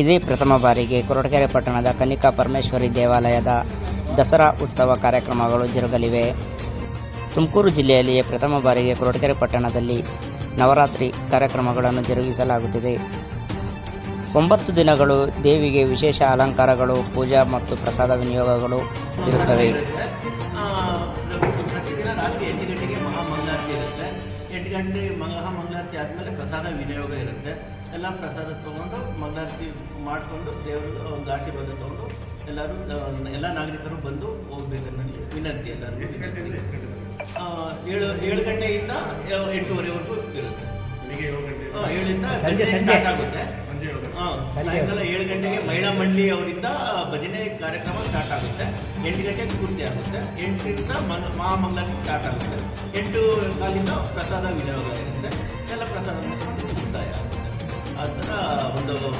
ಇದೇ ಪ್ರಥಮ ಬಾರಿಗೆ ಕೊರಟಗೆರೆ ಪಟ್ಟಣದ ಕನಿಕಾ ಪರಮೇಶ್ವರಿ ದೇವಾಲಯದ ದಸರಾ ಉತ್ಸವ ಕಾರ್ಯಕ್ರಮಗಳು ಜರುಗಲಿವೆ. ತುಮಕೂರು ಜಿಲ್ಲೆಯಲ್ಲಿಯೇ ಪ್ರಥಮ ಬಾರಿಗೆ ಕೊರಟಗೆರೆ ಪಟ್ಟಣದಲ್ಲಿ ನವರಾತ್ರಿ ಕಾರ್ಯಕ್ರಮಗಳನ್ನು ಜರುಗಿಸಲಾಗುತ್ತಿದೆ. ಒಂಬತ್ತು ದಿನಗಳು ದೇವಿಗೆ ವಿಶೇಷ ಅಲಂಕಾರಗಳು, ಪೂಜಾ ಮತ್ತು ಪ್ರಸಾದ ವಿನಿಯೋಗಗಳು ಇರುತ್ತವೆ. ಎಂಟು ಗಂಟೆಗೆ ಮಹಾಮಂಗಳಾರತಿ ಇರುತ್ತೆ ಗಂಟೆ ಮಂಗಳಾರತಿ ಪ್ರಸಾದ ವಿನಿಯೋಗ ಇರುತ್ತೆ. ಎಲ್ಲ ಪ್ರಸಾದ ತಗೊಂಡು ಮಂಗಳಾರತಿ ಮಾಡಿಕೊಂಡು ದೇವರು ಆಶೀರ್ವಾದ ತಗೊಂಡು ಎಲ್ಲರೂ ಎಲ್ಲ ನಾಗರಿಕರು ಬಂದು ಹೋಗ್ಬೇಕು ವಿನಂತಿ ಎಲ್ಲರೂ ವಿನಂತಿ. ಗಂಟೆ ಏಳು ಏಳು ಗಂಟೆಯಿಂದ ಎಂಟೂವರೆವರೆಗೂ ಇರುತ್ತೆ. ಸಂಜೆ- ಭಜನೆ ಸಂಜೆ. ಸ್ಟಾರ್ಟ್ ಆಗುತ್ತೆ. ಸಾಯಂಕಾಲ ಏಳು ಗಂಟೆಗೆ ಮಹಿಳಾ ಮಂಡಳಿ ಅವರಿಂದ ಭಜನೆ ಕಾರ್ಯಕ್ರಮ ಸ್ಟಾರ್ಟ್ ಆಗುತ್ತೆ. ಎಂಟು ಗಂಟೆಗೆ ಪೂರ್ತಿ ಆಗುತ್ತೆ. ಎಂಟರಿಂದ ಮನ್ ಮಹಾಮಂಗಳಾರತಿ ಸ್ಟಾರ್ಟ್ ಆಗುತ್ತೆ. ಎಂಟು ಕಾಲಿಂದ ಪ್ರಸಾದ ವಿನಿಯೋಗ ಇರುತ್ತೆ. ಎಲ್ಲ ಪ್ರಸಾದ ಮುಗಿಸ್ಕೊಂಡು ಮುಕ್ತಾಯ ಆಗುತ್ತೆ. ಆ ಥರ ಒಂದು